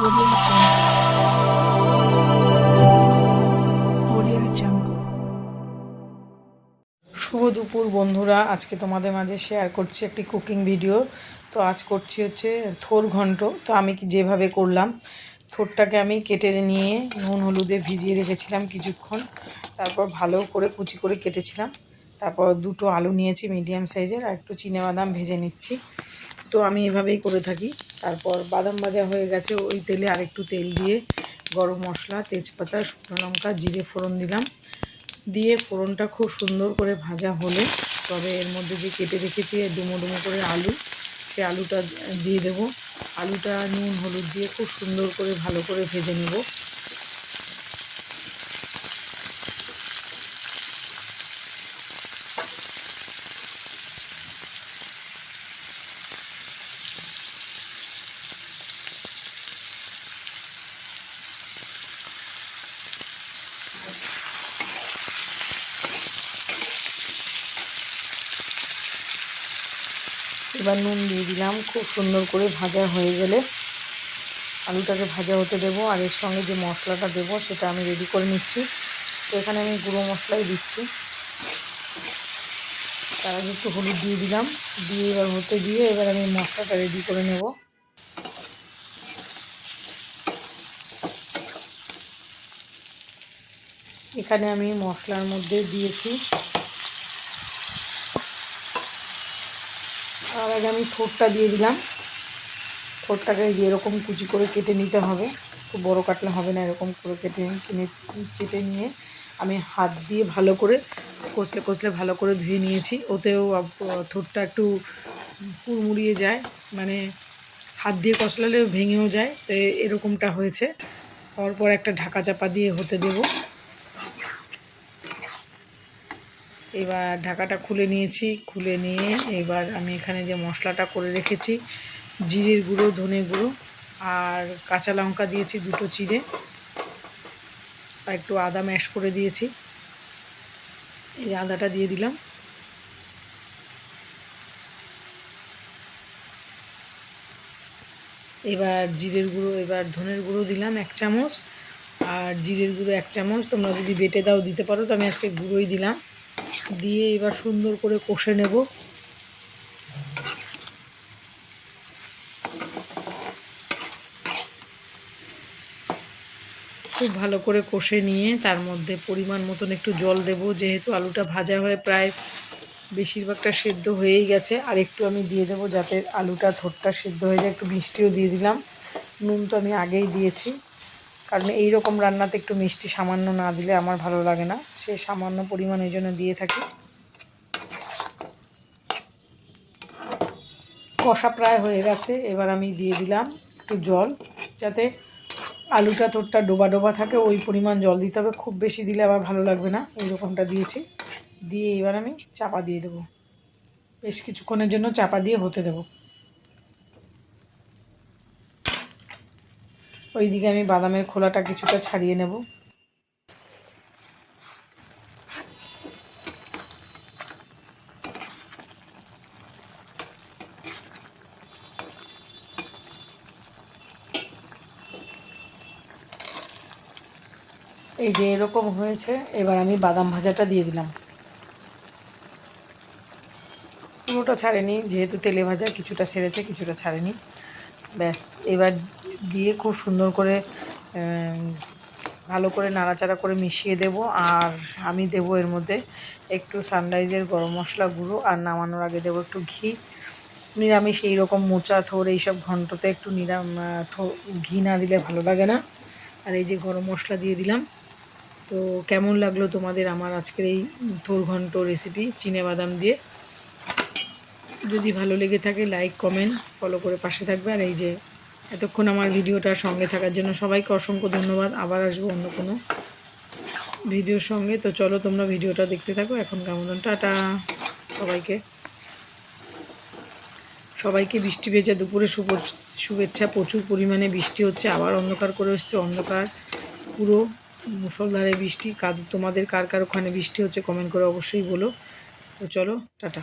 শুভ দুপুর বন্ধুরা, আজকে তোমাদের মাঝে শেয়ার করছি একটি কুকিং ভিডিও তো আজ করছি হচ্ছে থোর ঘন্ট। তো আমি যেভাবে করলাম, থোরটাকে আমি কেটে নিয়ে নুন হলুদে ভিজিয়ে রেখেছিলাম কিছুক্ষণ। তারপর ভালো করে কুচি করে কেটেছিলাম। তারপর দুটো আলু নিয়েছি মিডিয়াম সাইজের আর একটু বাদাম ভেজে নিচ্ছি। তো আমি এভাবেই করে থাকি। তারপর বাদাম ভাজা হয়ে গেছে, ওই তেলে আরেকটু তেল দিয়ে গরম মশলা, তেজপাতা, শুকনো লঙ্কা, জিরে ফোড়ন দিলাম। দিয়ে ফোড়নটা খুব সুন্দর করে ভাজা হলে। তবে এর মধ্যে যে কেটে রেখেছি ডুমো ডুমো করে আলু সে আলুটা দিয়ে দেবো। আলুটা নুন, হলুদ দিয়ে খুব সুন্দর করে ভালো করে ভেজে নেব। এবার নুন দিয়ে দিলাম। খুব সুন্দর করে ভাজা হয়ে গেলে আলুটাকে ভাজা হতে দেবো আর এর সঙ্গে যে মশলাটা দেবো সেটা আমি রেডি করে নিচ্ছি। তো এখানে আমি গুঁড়ো মশলাই দিচ্ছি। তার আগে একটু হলুদ দিয়ে দিলাম। দিয়ে এবার হতে দিয়ে এবার আমি মশলাটা রেডি করে নেব। এখানে আমি মশলার মধ্যে দিয়েছি আর আগে আমি থোরটা দিয়ে দিলাম। যে এরকম কুচি করে কেটে নিতে হবে। খুব বড়ো কাটলে হবে না, এরকম করে কেটে কিনে, কেটে নিয়ে আমি হাত দিয়ে ভালো করে কষলে কষলে ভালো করে ধুয়ে নিয়েছি। ওতেও থোরটা একটু কুড়মুড়িয়ে যায় মানে হাত দিয়ে কষলালে ভেঙেও যায়। তো এরকমটা হয়েছে। হওয়ার পর একটা ঢাকা চাপা দিয়ে হতে দেবো। এবার ঢাকাটা খুলে নিয়েছি। খুলে নিয়ে এবার আমি এখানে যে মশলাটা করে রেখেছি, জিরের গুঁড়ো, ধনে গুঁড়ো আর কাঁচা লঙ্কা দিয়েছি দুটো চিড়ে। আর একটু আদা ম্যাশ করে দিয়েছি। এই আদাটা দিয়ে দিলাম। এবার জিরের গুঁড়ো, এবার ধনের গুঁড়ো দিলাম এক চামচ। আর জিরের গুঁড়ো এক চামচ, তোমরা যদি বেটে দাও দিতে পারো, তো আমি আজকে গুঁড়োই দিলাম। দিয়ে এবার সুন্দর করে কষে নেব। খুব ভালো করে কষে নিয়ে তার মধ্যে পরিমাণ মতন একটু জল দেব, যেহেতু আলুটা ভাজা হয়ে প্রায় বেশিরভাগটা সেদ্ধ হয়েই গেছে। আর একটু আমি দিয়ে দেবো যাতে আলুটা থোরটা সেদ্ধ হয়ে যায়। একটু মিষ্টিও দিয়ে দিলাম। নুন তো আমি আগেই দিয়েছি। কারণ এই রকম রান্নাতে একটু মিষ্টি সামান্য না দিলে আমার ভালো লাগে না। সে সামান্য পরিমাণ এই জন্য দিয়ে থাকি। কষা প্রায় হয়ে গেছে, এবার আমি দিয়ে দিলাম একটু জল, যাতে আলুটা তোরটা ডোবা ডোবা থাকে, ওই পরিমাণ জল দিতে হবে। খুব বেশি দিলে আবার ভালো লাগবে না এই রকমটা দিয়েছি। দিয়ে এবার আমি চাপা দিয়ে দেবো। বেশ কিছুক্ষণের জন্য চাপা দিয়ে হতে দেবো। ওইদিকে আমি বাদামের খোলাটা কিছুটা ছাড়িয়ে নেব। এই যে এরকম হয়েছে, এবার আমি বাদাম ভাজাটা দিয়ে দিলাম। পুরোটা ছাড়েনি, যেহেতু তেলে ভাজা কিছুটা ছেড়েছে, কিছুটা ছাড়েনি। ব্যাস, এবার দিয়ে খুব সুন্দর করে ভালো করে নাড়াচাড়া করে মিশিয়ে দেব। আর আমি দেব এর মধ্যে একটু সানরাইজের গরম মশলা গুঁড়ো আর নামানোর আগে দেবো একটু ঘি। নিরামিষ এই রকম মোচা, থোর এইসব ঘন্টতে একটু নিরাম ঘি না দিলে ভালো লাগে না। আর এই যে গরম মশলা দিয়ে দিলাম। তো কেমন লাগল তোমাদের আমার আজকের এই থোর ঘন্ট রেসিপি চিনে বাদাম দিয়ে? যদি ভালো লেগে থাকে লাইক কমেন্ট ফলো করে পাশে থাকবে। আর এই যে এতক্ষণ আমার ভিডিওটার সঙ্গে থাকার জন্য সবাইকে অসংখ্য ধন্যবাদ। আবার আসব অন্য কোনো ভিডিওর সঙ্গে। তো চলো, তোমরা ভিডিওটা দেখতে থাকো। এখন কেমন? টাটা সবাইকে। সবাইকে বৃষ্টি ভেজা দুপুরে শুভ শুভেচ্ছা। প্রচুর পরিমাণে বৃষ্টি হচ্ছে। আবার অন্ধকার করে এসছে। অন্ধকার, পুরো মুসলধারে বৃষ্টি। কার তোমাদের কার কার ওখানে বৃষ্টি হচ্ছে কমেন্ট করে অবশ্যই বলো। তো চলো, টাটা।